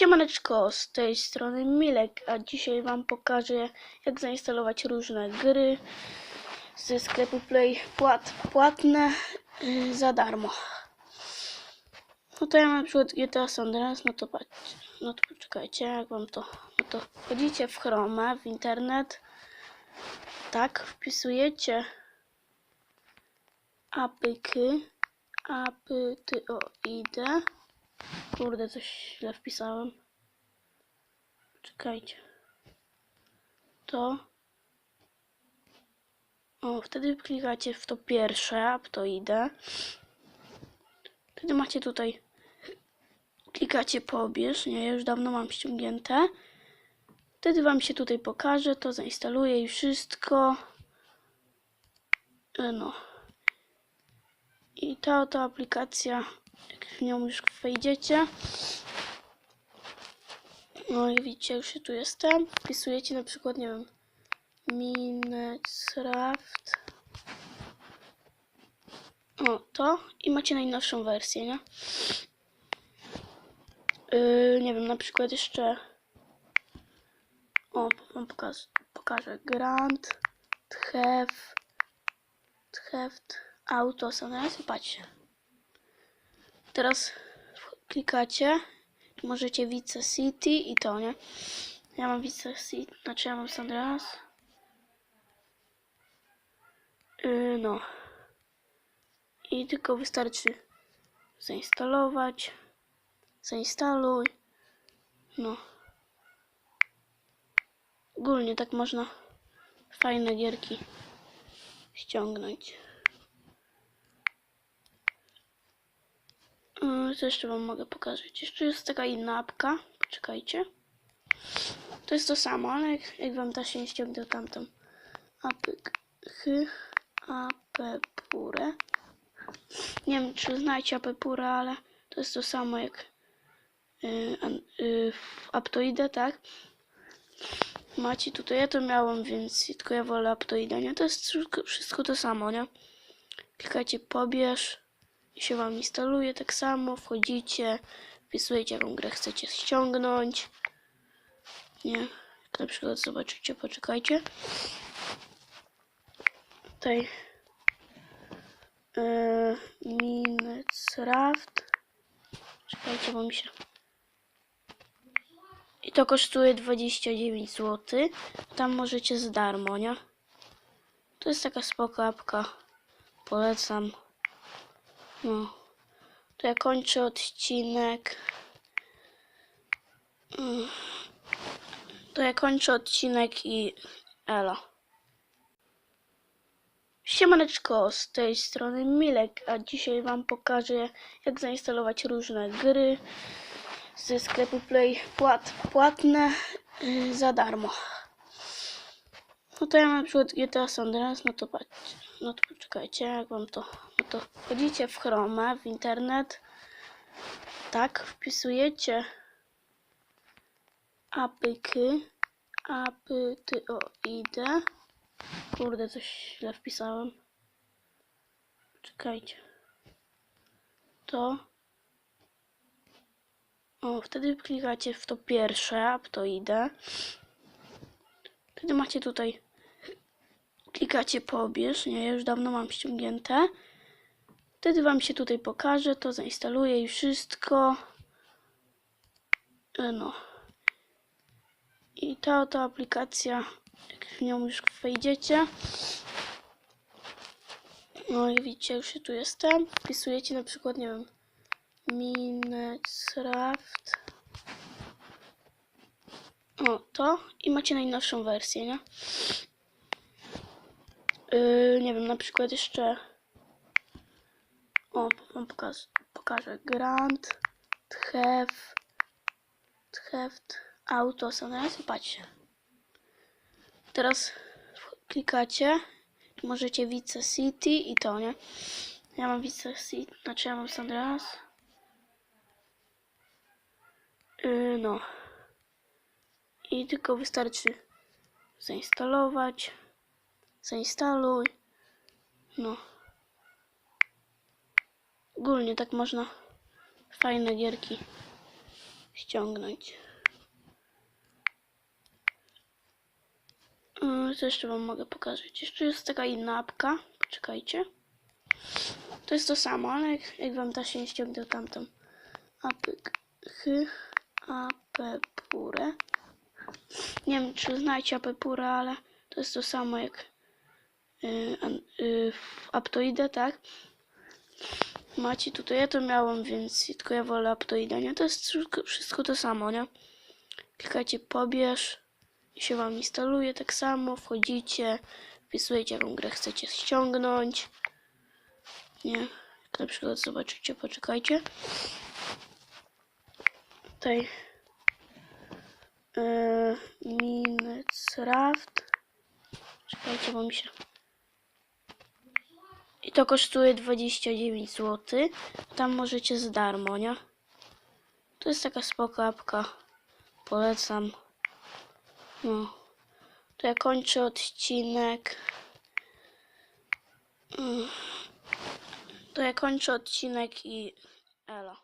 Siemaneczko, z tej strony Milek, a dzisiaj Wam pokażę jak zainstalować różne gry ze sklepu Play płat, płatne yy, za darmo. No to ja mam na przykład GTA San Andreas, no to patrzcie, no to poczekajcie, jak Wam to, no to wchodzicie w Chrome, w internet, tak, wpisujecie apyky, apytyoid, Kurde, coś źle wpisałem. Czekajcie. To. O, wtedy klikacie w to pierwsze, a to idę. Wtedy macie tutaj. Klikacie pobierz. Nie, już dawno mam ściągnięte. Wtedy wam się tutaj pokaże, to zainstaluję i wszystko. E, No. I ta oto aplikacja, jak w nią już wejdziecie. No i widzicie, już tu jestem. Wpisujecie na przykład, nie wiem, Minecraft. O, to. I macie najnowszą wersję, nie? Yy, nie wiem, na przykład jeszcze. O, wam pokażę, pokażę. Grand, Theft, Theft, Auto, Sunrise. Patrzcie. Teraz klikacie. Możecie Vice City i to, nie? Ja mam Vice City, znaczy ja mam San. Yy, no. I tylko wystarczy zainstalować. Zainstaluj. No. Ogólnie tak można fajne gierki ściągnąć. Co jeszcze wam mogę pokazać? Jeszcze jest taka inna apka. Poczekajcie. To jest to samo, ale jak, jak wam ta się nie ściągnie tamtą. Apyk. Chy. Apepure. Nie wiem, czy znacie Apepure, ale to jest to samo jak yy, yy, w Aptoide, tak? Macie tutaj, ja to miałam, więc tylko ja wolę Aptoide, nie? To jest wszystko, wszystko to samo, nie? Klikacie pobierz się wam instaluje tak samo, wchodzicie, wpisujecie jaką grę chcecie ściągnąć. Nie, na przykład zobaczycie, poczekajcie. Tutaj yy, Minecraft. Czekajcie, bo mi się. I to kosztuje 29 zł. Tam możecie z darmo, nie? To jest taka spoko apka. Polecam. No. To ja kończę odcinek. To ja kończę odcinek i elo. Siemaneczko, z tej strony Milek, a dzisiaj Wam pokażę jak zainstalować różne gry ze sklepu Play płat, płatne yy, za darmo. Mam na przykład GTA San no to patrzcie, no to poczekajcie, jak Wam to, no to wchodzicie w Chrome, w internet, tak, wpisujecie apyky, apytyoid, Kurde, coś źle wpisałem. Czekajcie. To. O, wtedy klikacie w to pierwsze, a w to idę. Wtedy macie tutaj. Klikacie pobierz. Nie, ja już dawno mam ściągnięte. Wtedy wam się tutaj pokaże, to zainstaluję i wszystko. E, No. I ta oto aplikacja, jak w nią już wejdziecie. No i widzicie, już tu jestem. Wpisujecie na przykład, nie wiem, Minecraft. O, to. I macie najnowszą wersję, nie? Yy, nie wiem, na przykład jeszcze. O, wam pokażę, pokażę. Grand, Theft, Theft, Auto, Andreas. Patrzcie. Teraz klikacie. Możecie Vice City i to, nie? Ja mam Vice City, znaczy ja mam San Andreas. Yy, no. I tylko wystarczy zainstalować. Zainstaluj. No. Ogólnie tak można fajne gierki ściągnąć. Yy, Co jeszcze wam mogę pokazać? Jeszcze jest taka inna apka. Poczekajcie. To jest to samo, ale jak, jak wam ta się nie ściągnął tamtą. Apyk. Chy. Apepurę. Nie wiem, czy znacie Apepurę, ale to jest to samo jak w Aptoide, tak? Macie tutaj, ja to miałam, więc tylko ja wolę Aptoide, nie? To jest wszystko, to samo, nie? Klikacie pobierz i się wam instaluje tak samo, wchodzicie, wpisujecie jaką grę chcecie ściągnąć, nie? Na przykład zobaczycie, poczekajcie. Tutaj yy, Minecraft czekajcie, bo mi się i to kosztuje 29 zł. Tam możecie za darmo, nie? To jest taka spoko. Polecam. No. To ja kończę odcinek. Mm. To ja kończę odcinek i elo.